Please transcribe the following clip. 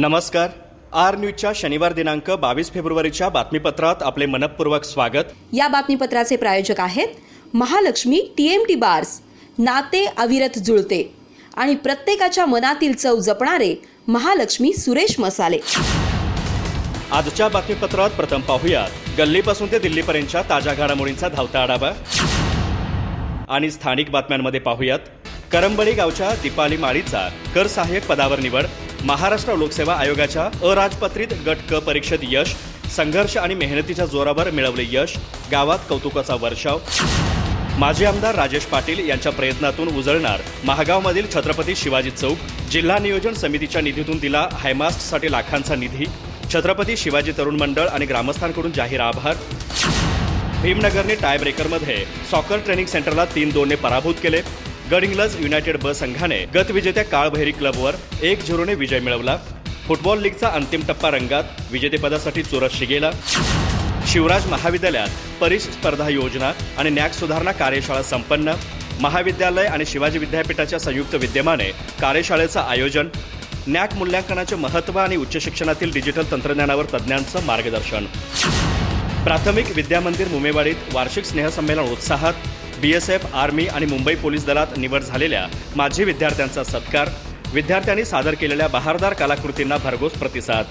नमस्कार. आर न्यूजच्या शनिवार दिनांक बावीस फेब्रुवारीच्या बातमीपत्रात आपले मनपूर्वक स्वागत. या बातमीपत्राचे प्रायोजक आहेत Mahalakshmi T M T bars नाते अविरत जुळते आणि प्रत्येकाच्या मनातील चव जपणारे महालक्ष्मी सुरेश मसाले. आजच्या बातमीपत्रात प्रथम पाहूयात. गल्लीपासून ते दिल्लीपर्यंतच्या ताज्या घडामोडींचा धावता आढावा. आणि स्थानिक बातम्यांमध्ये पाहूयात. करंबळी गावच्या दीपाली माळीचा कर सहाय्यक पदावर निवड महाराष्ट्र लोकसेवा आयोगाच्या अराजपत्रित गट क परीक्षेत यश संघर्ष आणि मेहनतीच्या जोरावर मिळवले यश गावात कौतुकाचा वर्षाव. माजी आमदार राजेश पाटील यांच्या प्रयत्नातून उजळणार महागावमधील छत्रपती शिवाजी चौक जिल्हा नियोजन समितीच्या निधीतून दिला हायमास्टसाठी लाखांचा निधी. छत्रपती शिवाजी तरुण मंडळ आणि ग्रामस्थांकडून जाहीर आभार. भीमनगरने टाय ब्रेकरमध्ये सॉकर ट्रेनिंग सेंटरला तीन दोनने पराभूत केले. गडिंग्लज युनायटेड ब संघाने गतविजेत्या काळभैरी क्लबवर एक झिरोने विजय मिळवला. फुटबॉल लीगचा अंतिम टप्पा रंगात विजेतेपदासाठी चुरस शिगेला. शिवराज महाविद्यालयात परीक्षा स्पर्धा योजना आणि नॅक सुधारणा कार्यशाळा संपन्न. महाविद्यालय आणि शिवाजी विद्यापीठाच्या संयुक्त विद्यमाने कार्यशाळेचं आयोजन. नॅक मूल्यांकनाचे महत्त्व आणि उच्च शिक्षणातील डिजिटल तंत्रज्ञानावर तज्ज्ञांचं मार्गदर्शन. प्राथमिक विद्यामंदिर मुमेवाडीत वार्षिक स्नेहसंमेलन उत्साहात बीएसएफ आर्मी आणि मुंबई पोलीस दलात निवड झालेल्या माजी विद्यार्थ्यांचा सत्कार. विद्यार्थ्यांनी सादर केलेल्या बहारदार कलाकृतींना भरघोस प्रतिसाद.